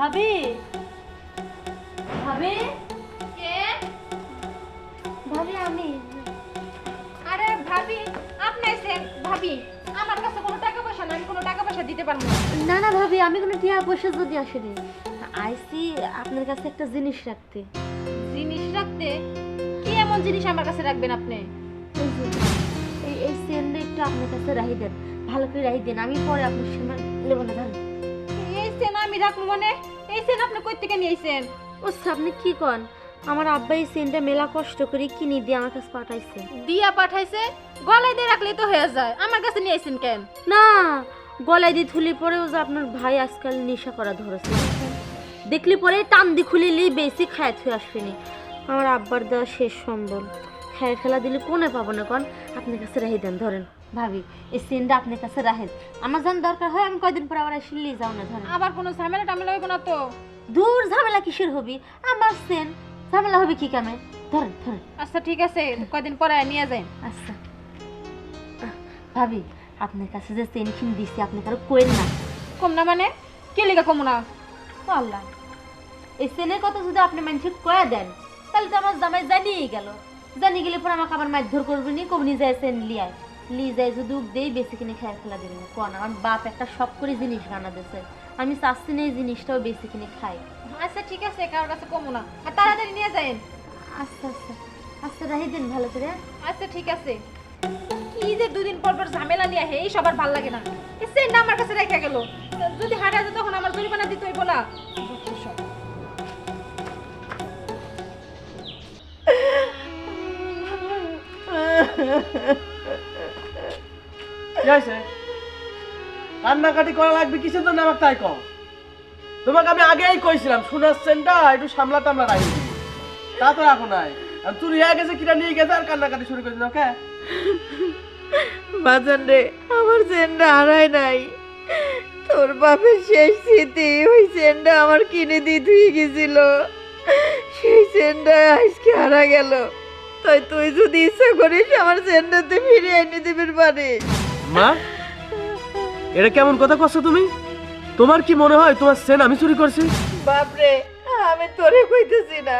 ভাবি? ভাবি? কে? ভাবি আমি। আরে ভাবি আপনি আইছেন ভাবি আমার কাছে কোনো টাকা পয়সা নাই আমি কোনো টাকা পয়সা দিতে পারব না। না না ভাবি আমি কোনো টিয়া পয়সা যদি আসেনি আইসি আপনার কাছে একটা জিনিস রাখতে। জিনিস রাখতে? কি এমন জিনিস আমার কাছে রাখবেন আপনি? এই এই সেন্ডে একটু আপনার কাছে রাহি দেন ভালো করে রাহি দেন আমি পরে আপনার সময় নেব না সেন আমি রাখব মানে? এই সেন আপনি কই থেকে নিয়ে আইছেন? ও আপনি কি কন? আমার আব্বা এই সেন্টটা মেলা কষ্ট করে কিনে দিয়ে আমার কাছে পাঠাইছে। দিয়া পাঠাইছে? গলায় দিয়ে রাখলেই তো হয়ে যায়। আমার কাছে নিয়ে আইছেন কেন? না গলায় দিয়ে থুলি পরেও যে আপনার ভাই আজকাল নেশা করা ধরেছে। দেখলি পরে টান দি খুলিলি বেশি খায় থুয়ে আসবেনি আমার আব্বার দেওয়া শেষ সম্বল। খায় ফেলা দিলে কোনে পাবো না কন? আপনার কাছে রাহি দেন ধরেন। ভাবি এই সিনটা আপনার কাছে রাহেন আমার যখন দরকার হয় আমি কয়দিন পর আবার এসে যাও না ধরেন। আবার কোনো ঝামেলা টামেলা হইব না তো? দূর ঝামেলা কিসের হবি? আমার সেন ঝামেলা হবে কি কামে? ধরেন ধরেন। আচ্ছা ঠিক আছে কয়দিন পরে নিয়ে যাই। আচ্ছা। ভাবি আপনার কাছে যে সেন কিনে দিছি আপনি কারও কোয়েন না। কম না মানে? কে লিগা কম না? আল্লাহ। এই সেনের কথা যদি আপনি মানুষকে কয়া দেন তাহলে তো আমার জামাই জানিয়ে গেল। জানিয়ে গেলে পর আমাকে আবার মারধর করবে নি? কবনি যায় সেন লিয়ায় লি যায় যদি উক দেই বেশি কিনে খেয়ে ফেলা দেবে না কোন আমার বাপ একটা সব করে জিনিস বানা দিছে আমি চাচ্ছি না এই জিনিসটাও বেশি কিনে খাই। আচ্ছা ঠিক আছে কারোর কাছে কম না। আর তাড়াতাড়ি নিয়ে যাই আচ্ছা আচ্ছা। আচ্ছা রাহি দিন ভালো করে। আচ্ছা ঠিক আছে। কি যে দুদিন পর পর ঝামেলা নিয়ে হে এই সবার ভালো লাগে না। এই সেন্ট আমার কাছে রেখে গেল। যদি হারা যায় তখন আমার জরিমানা দিতে হইব না। বুঝছ সব। কি হয়েছে কান্নাকাটি করা লাগবে কিসের জন্য আমাকে তাই কম তোমাকে আমি আগেই কইছিলাম শোনার সেনটা একটু সামলা টামলা রাখি। তা তো রাখো নাই। চুরি হয়ে গেছে কিনা নিয়ে গেছে আর কান্নাকাটি শুরু করেছে ওকে? বাজান রে, আমার চেনটা হারায় নাই। তোর বাপের শেষ স্মৃতি, ওই চেনটা আমার কিনে দিয়ে ধুয়ে গেছিল। সেই চেনটা আজকে হারা গেল। তাই তুই যদি ইচ্ছা করিস, আমার চেনটাতে ফিরে এনে দিবির পারিস মা এটা কেমন কথা করছ তুমি? তোমার কি মনে হয় তোমার সেন আমি চুরি করছি? বাপরে আমি তোরে কইতেছি না।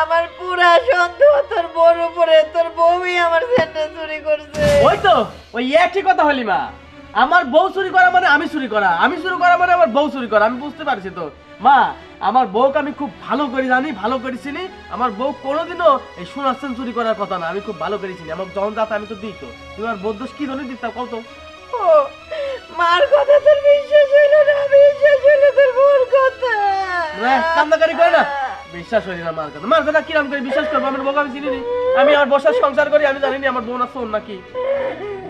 আমার পুরা সন্দেহ তোর বড় উপরে তোর বউই আমার চেনটা চুরি করছে। ওই তো ওই একই কথা হলি মা। আমার বউ চুরি করা মানে আমি চুরি করা আমি চুরি করা মানে আমার বউ চুরি করা আমি বুঝতে পারছি তো। মা আমার বউকে আমি খুব ভালো করে জানি ভালো করে চিনি। আমার বউ কোনোদিনও এই সোনাচ্ছেন চুরি করার কথা না আমি খুব ভালো করে চিনি। আমার যখন যাতে আমি তো দিই তো। তুমি আমার বৌদ্ধ কি ধরে দিতাম কত ও মার কথা তোর বিশ্বাস হইল না বিশ্বাস হইল তোর বউর কথা। কান্দাকারি করে না? বিশ্বাস হয়নি না মার কথা। মার কথা কিরম করে বিশ্বাস করব? আমার বউকে আমি চিনি আমি আমার বসার সংসার করি আমি জানিনা আমার বউ না শোন নাকি।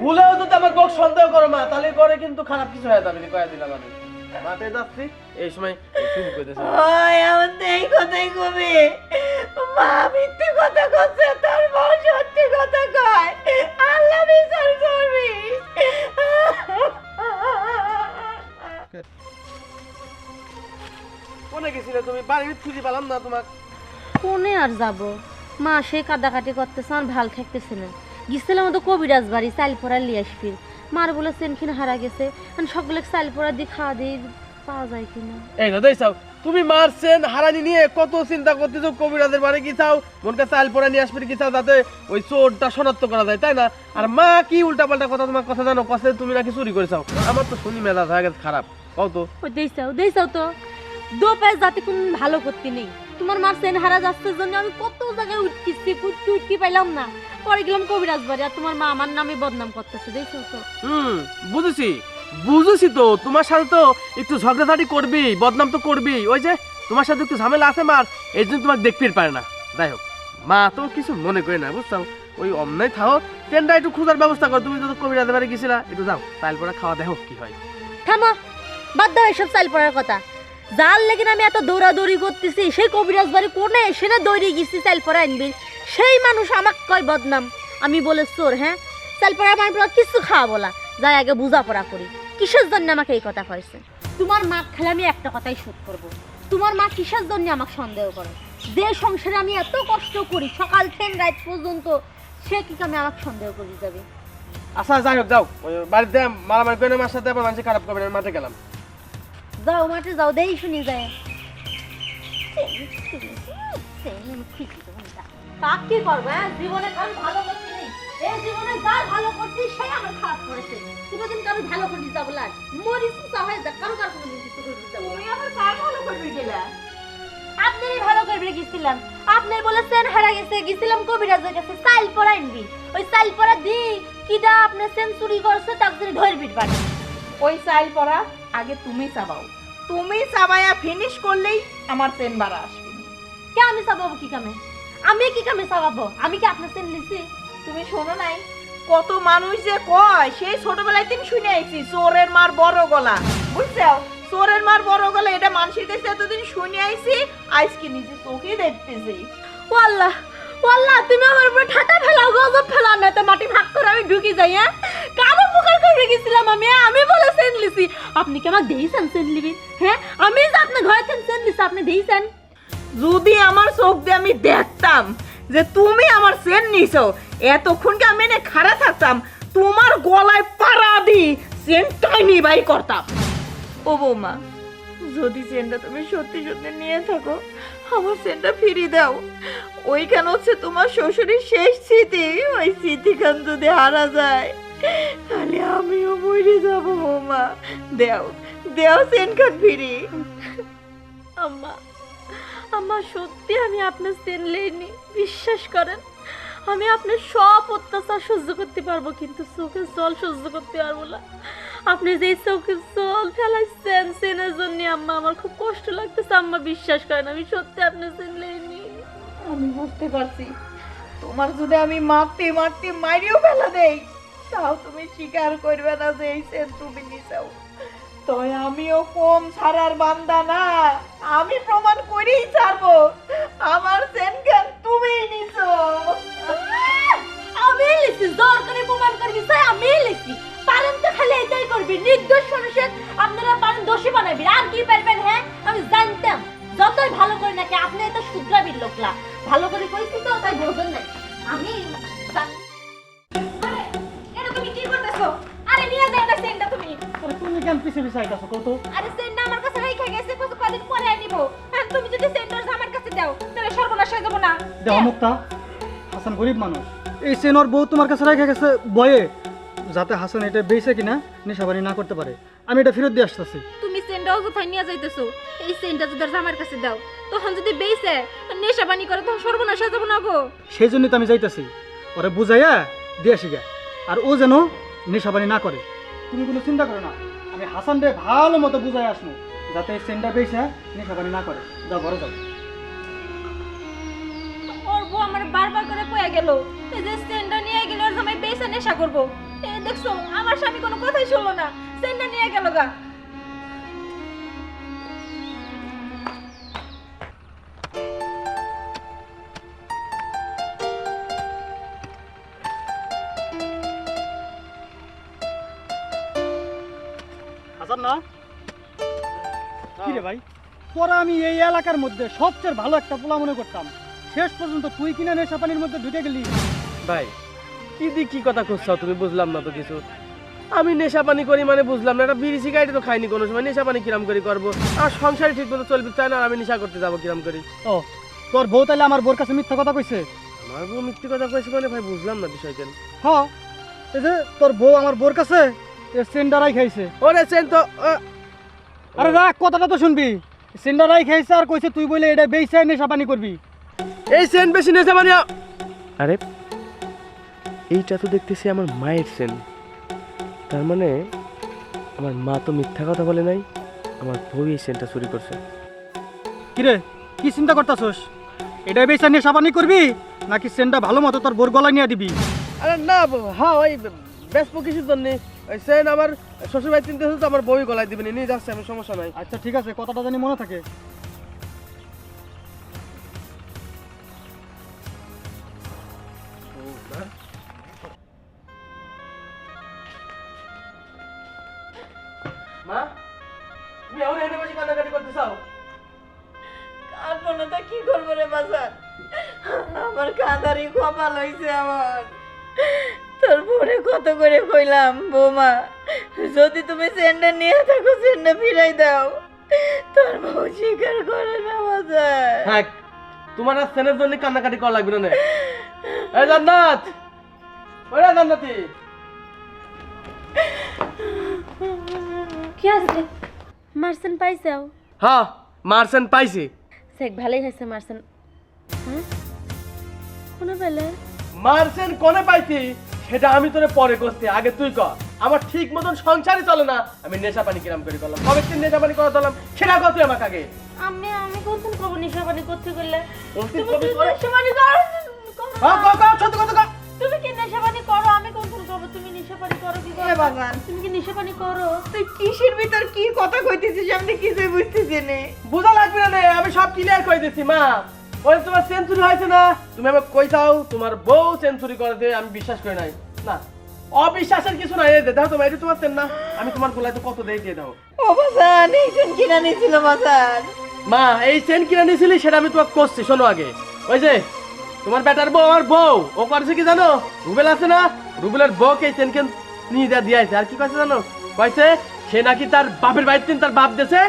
ভুলেও যদি আমার বউ সন্দেহ করো মা তাহলে পরে কিন্তু খারাপ কিছু হয়ে যাবে কয়ে দিলাম আমি। মাঠে যাচ্ছি এই সময় শুরু করে ওই আমার তো এই কথাই কবি। মা মিথ্যে কথা কচ্ছে তোর বউ সত্যি কথা কয়। আল্লাহ বিচার করবি। কোনে গেছিলে তুমি? বাড়ির খুঁজে পেলাম না কোনে আর যাব? মা সে করতেছে ভালো থাকতেছে না। গেছিলাম তো কবিরাজ বাড়ি চাল পড়া লিয়ে আসবি মার বলে সেনখিন হারা গেছে। সকলে চাল পড়া দিয়ে খাওয়া দিয়ে পাওয়া যায় কিনা। এই না চাও। তুমি মারছেন হারানি নিয়ে কত চিন্তা করতেছো? কবিরাজের বাড়ি কি চাও? মনকে চাল পরে নিয়ে আসবে কি চাও? যাতে ওই চোরটা শনাক্ত করা যায় তাই না? আর মা কি উল্টা পাল্টা কথা তোমার কথা জানো? কাছে তুমি নাকি চুরি করে চাও? আমার তো শুনি মেজাজ হয়ে গেছে খারাপ। কও তো। ওই দেইসাও দেইসাও তো। দো পায়ে যাতে কোন ভালো করতে নেই। তোমার মার সেন হারা যাচ্ছে জন্য আমি কত জায়গায় উঠকিছি কুটকি উঠকি পাইলাম না। পরে গেলাম কবিরাজ বাড়ি আর তোমার মা আমার নামে বদনাম করতেছে দেইসাও তো? হুম বুঝেছি। বুঝেছি তো তোমার সাথে তো একটু ঝগড়াঝাটি করবি বদনাম তো করবি ওই যে তোমার সাথে একটু ঝামেলা আছে মার এই জন্য তোমাকে দেখতে পারে না। যাই হোক মা তো কিছু মনে করে না বুঝছ? ওই অন্যায় থাও ট্রেনটা একটু খোঁজার ব্যবস্থা করো তুমি তো কবিরাজের বাড়ি গেছিলা একটু যাও তারপরে খাওয়া দেখো কি হয়। থামো বাদ দাও এসব চাল পড়ার কথা। যার লেগে আমি এত দৌড়াদৌড়ি করতেছি, সেই কবিরাজ বাড়ি কোনে? এসে না দৌড়ে গেছি চাল পড়া আনবি সেই মানুষ আমাকে কয় বদনাম? আমি বলে, চোর হ্যাঁ? চাল পড়া আমার কিছু খাওয়া বলা। যাই আগে বুঝা পড়া করি। কিসের জন্য আমাকে এই কথা কয়েছে তোমার মা খেলে আমি একটা কথাই শোধ করব। তোমার মা কিসের জন্য আমাকে সন্দেহ করে? যে সংসারে আমি এত কষ্ট করি, সকাল থেকে রাত পর্যন্ত, সে কি আমি আমাকে সন্দেহ করে যাবে? আচ্ছা যাই হোক, যাও। বাড়িতে মারামারি করে মার সাথে আবার মানুষ খারাপ করবে মাঠে গেলাম। যাও মাঠে যাও দেই শুনি যায়। কাক কি করব হ্যাঁ? জীবনে কারও ভালো করতে নেই। এই জীবনে যার ভালো করছি সেই আমার খারাপ করেছে। কোনোদিন কারও ভালো করতে যাব লাগ মরি সুসা হয়ে যাক কারও কারও কোনোদিন কিছু করতে যাব না। তুমি আমার কার ভালো করবি গেলা? আপনারই ভালো করবে গেছিলাম। আপনি বলেছেন হারা গেছে গেছিলাম কবিরাজের কাছে সাইল আনবি ওই সাইল পরা দি কিডা আপনি সেঞ্চুরি করছে তাকে ধরবি পারে ওই চাইল পড়া আগে তুমি চাবাও। তুমি চাবায়া ফিনিশ করলেই আমার চেন বাড়া আসবে। কে আমি চাবাবো কি কামে? আমি কি কামে চাবাবো? আমি কি আপনার সেন লিছি তুমি শোনো নাই কত মানুষ যে কয় সেই ছোটবেলায় তুমি শুনে আইছি চোরের মার বড় গলা। বুঝছ চোরের মার বড় গলা এটা মানুষের কাছে এতদিন শুনে আইছি আজকে নিজে চোখে দেখতেছি। ও আল্লাহ ও তুমি আমার উপরে ঠাটা ফেলাও গজব ফেলাও না তো মাটি ভাগ করে আমি ঢুকি যাই হ্যাঁ? কারও মুখের করে গেছিলাম আমি আমি বলে সেন লিছি আপনি কি আমাকে দিয়েছেন সেন লিবি? হ্যাঁ? আমি যে আপনার ঘরে থেকে সেন লিছি আপনি দিয়েছেন? যদি আমার চোখ দিয়ে আমি দেখতাম যে তুমি আমার চেন নিছো, এতক্ষণ কি আমি এনে খাড়া থাকতাম? তোমার গলায় পাড়া দি চেন টাইনি বাই করতাম। ও বৌমা, যদি চেনটা তুমি সত্যি সত্যি নিয়ে থাকো আমার চেনটা ফিরিয়ে দাও। ওইখানে হচ্ছে তোমার শ্বশুরের শেষ স্মৃতি? ওই স্মৃতিখান যদি হারা যায়, তাহলে আমিও মরে যাব, বৌমা। দেও দেও চেনখান ফিরি। আম্মা আম্মা, সত্যি আমি আপনার সেন লেইনি, বিশ্বাস করেন। আমি আপনার সব অত্যাচার সহ্য করতে পারব, কিন্তু চোখের জল সহ্য করতে পারব না। আপনি যেই চোখের জল ফেলাইছেন সেনের জন্য আম্মা আমার খুব কষ্ট লাগতেছে আম্মা বিশ্বাস করেন আমি সত্যি আপনি সেন লেইনি আমি বুঝতে পারছি। তোমার যদি আমি মারতে মারতে মারিও ফেলা দেই তাও তুমি স্বীকার করবে না যে এই সেন তুমি নিছাও। তবে আমিও কম ছাড়ার বান্দা না আমি প্রমাণ করেই ছাড়বো। আমার সেন কেন তুমি নিছো। আমি লিখছি দরকারি প্রমাণ করবি তাই আমি লিখছি পারেন তো খালি এটাই করবি নির্দোষ মানুষের আপনারা পারেন দোষী বানাবি আর কি পারবেন হ্যাঁ? আমি জানতাম। যতই ভালো করে নাকি আপনি এটা শুধরাবির লোকলা। ভালো করে কইছি তো তাই বোঝেন নাই। আমি এটা তুমি কি করতেছো? আরে নিয়ে যাও না সেন্টটা তুমি। আরে তুমি কেন পিছে পিছে আইতাছো কত আরে সেন্টটা আমার কাছে রেখে গেছে কত কদিন পরে আনিবো আর তুমি যদি সেন্টার আমার কাছে দাও তাহলে সর্বনাশ হয়ে যাব না। মুক্তা হাসান গরিব মানুষ। এই সেনর বউ তোমার কাছে গেছে বয়ে যাতে হাসান এটা বেঁচে কিনা নেশাবানি না করতে পারে। আমি এটা ফেরত দিয়ে আসতেছি। তুমি সেন্টটা অযথায় নিয়ে যাইতেছো। এই সেন্টটা যদি আর আমার কাছে দাও তখন যদি বেইছে নেশা বানি করে তখন সর্বনাশ হয়ে যাব না গো। সেই জন্যই তো আমি যাইতেছি। ওরে বুঝাইয়া দিয়ে আসি গে। আর ও যেন নেশাবানি না করে। তুমি কোনো চিন্তা করো না। আমি হাসান রে ভালো মতো বুঝাই আসব যাতে এই সেনটা বেঁচে নেশাবানি না করে। যাও ঘরে যাও। ওর বউ আমার বারবার করে কয়ে গেল এই যে সেন্টটা নিয়ে গেলে আর জামাই বেইছে নেশা করব। এ দেখছ আমার স্বামী কোনো কথাই শুনলো না। সেন্টটা নিয়ে গেল গা। হাসান না? কি রে ভাই? তোরা আমি এই এলাকার মধ্যে সবচেয়ে ভালো একটা পোলা মনে করতাম। শেষ পর্যন্ত তুই কিনা নেশা পানির মধ্যে ঢুকে গেলি। ভাই কি দি কি কথা করছ তুমি বুঝলাম না তো কিছু। আমি নেশা পানি করি মানে বুঝলাম না। একটা বিড়ি সিগারেট তো খাইনি কোনো সময়। নেশা পানি কিরাম করে করব? আর সংসারে ঠিক মতো চলবে তাই না? আর আমি নেশা করতে যাব কিরাম করি? ও তোর বউ তাহলে আমার বোর কাছে মিথ্যা কথা কইছে? আমার বউ মিথ্যে কথা কয়েছে মানে ভাই বুঝলাম না বিষয়টা হ এই যে তোর বউ আমার বোর কাছে সেন্ডারাই খাইছে। ওরে চেন তো আরে রাখ কথাটা তো শুনবি। সেন্ডারাই খাইছে আর কইছে তুই বলে এটা বেইছে নেশা পানি করবি। এই সেন বেশি নেশা পানি আরে এইটা তো দেখতেছি আমার মায়ের সেন তার মানে আমার মা তো মিথ্যা কথা বলে নাই আমার বউ এই সেনটা চুরি করছে। কিরে কি চিন্তা করতাছস? এটা বেইছে নিয়ে পানি করবি নাকি সেন্ডা ভালো মতো তোর বোর গলায় নিয়ে দিবি? আরে না ব- হ্যাঁ ওই ব্যস্ত কিছুর জন্য। ওই সেন আমার শ্বশুর বাড়ি চিনতে তো আমার বই গলায় দিবেন নিয়ে যাচ্ছে আমি সমস্যা নাই। আচ্ছা ঠিক আছে কথাটা জানি মনে থাকে। তা কি করব রে বাজার আমার কাঁদারি কপাল হইছে আমার। তোর পরে কত করে কইলাম বৌমা যদি তুমি সেন্ডা নিয়ে থাকো সেন্ডা ফিরাই দাও। তোর বউ স্বীকার করে না বাজার তোমার আর সেনের জন্য কান্নাকাটি করা লাগবে না নে। এই জান্নাত ওরে জান্নাতি। কি আছে? মারছেন পাইছাও হ্যাঁ মারছেন পাইছি। সেক ভালোই হয়েছে মারছেন। হ্যাঁ কোনো বেলা? মারছেন কোনে পাইছি? সেটা আমি তোরে পরে করছি আগে তুই কর আমার ঠিক মতন সংসারই চলে না। আমি নেশা পানি কিরাম করে করলাম। কবে দিন নেশা পানি করা দিলাম সেটা কর তুই আমাকে আগে। আমি আমি কোনদিন কব নিশাপানি করতে করলে তুমি কবি কি করে? নেশাপানি করো? হ্যাঁ কর কর? সত্য তুমি কি নেশাপানি করো আমি কোনদিন কব তুমি কি এ করো? বাজান তুমি কি নিশাপানি করো? তুই কিসের ভিতর কি কথা কইতেছিস? আমি কিছুই বুঝতেছি না। বোঝা লাগবে না আমি সব ক্লিয়ার করে দিচ্ছি মা। ওই তোমার সেঞ্চুরি হয়েছে না? তুমি আমাকে কই তোমার বউ সেঞ্চুরি করে দে আমি বিশ্বাস করি নাই। না অবিশ্বাসের কিছু নাই এই তোমার এটা তোমার না? আমি তোমার গোলায় তো কত দেই দিয়ে দাও। ও বাজান এই সেন কিনা নিয়েছিল বাজান মা এই সেন কিনে নিয়েছিলি সেটা আমি তোমাকে করছি শোনো আগে। ওই যে তোমার বেটার বউ আমার বউ। ও করছে কি জানো? রুবেল আছে না? রুবেলের বউকে এই সেন কেন নিয়ে যা দিয়ে আসে আর কি কইছে জানো? কইছে সে নাকি তার বাপের বাড়িতে তার বাপ দেছে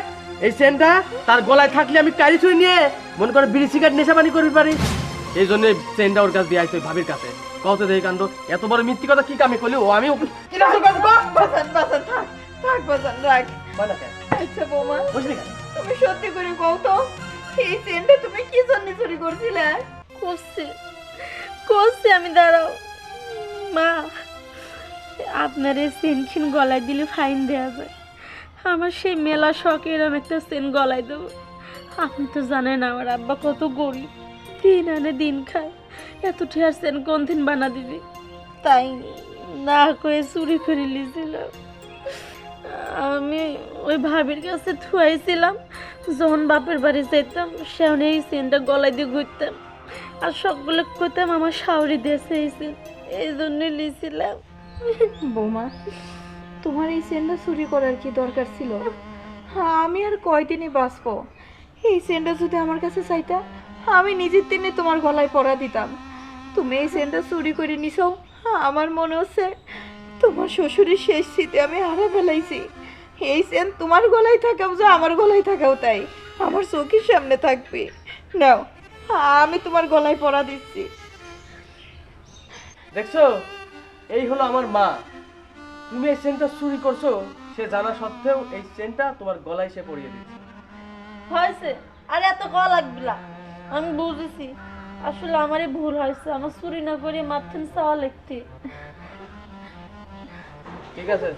এই সেনটা তার গলায় থাকলে আমি কারি ছুঁই নিয়ে মনে করে বিড়ি সিগারেট নেশা পানি করতে পারি। এই জন্য সেনটা ওর কাছে দিয়ে আসছে ভাবির কাছে। কত দেই কাণ্ড এত বড় মিথ্যি কথা কি কামে করলি ও আমি তুমি সত্যি করে কও তো এই সেনটা তুমি কি জন্য চুরি করছিলে? করছি। করছি, আমি দাঁড়াও। মা, আপনার এই সেনখিন গলায় দিলে ফাইন দেওয়া যায়। আমার সেই মেলা শখ এরম একটা সেন গলায় দেবো। আপনি তো জানেন আমার আব্বা কত গরিব। দিন আনে দিন খায়। এত ঠেয়ার সেন কোন দিন বানা দিবি? তাই না কয়ে চুরি করে লিয়েছিলাম আমি ওই ভাবির কাছে থুয়াইছিলাম। যখন বাপের বাড়ি যেতাম সেখানে এই সেনটা গলায় দিয়ে ঘুরতাম আর সবগুলো করতাম আমার শাওরি দেশে এসে এই জন্য লিছিলাম বৌমা, তোমার এই সেনটা চুরি করার কি দরকার ছিল? হ্যাঁ আমি আর কয়দিনই বাঁচবো? এই সেনটা যদি আমার কাছে চাইতা, আমি নিজের দিনে তোমার গলায় পরা দিতাম। তুমি এই সেনটা চুরি করে নিছো, আমার মনে হচ্ছে তোমার শ্বশুরের শেষ স্মৃতি আমি হারা ফেলাইছি। এই সেন তোমার গলায় থাকাও যে আমার গলায় থাকাও তাই। আমার চোখের সামনে থাকবে। নাও আমি তোমার গলায় পড়া দিচ্ছি। দেখছ? এই হলো আমার মা। তুমি এই চেনটা চুরি করছ সে জানা সত্ত্বেও এই চেনটা তোমার গলায় সে পরিয়ে দিচ্ছে হয়েছে। আর এত ক লাগবে না। আমি বুঝেছি। আসলে আমারই ভুল হয়েছে। আমার চুরি না করে মাথান চাওয়া লিখতে ঠিক আছে।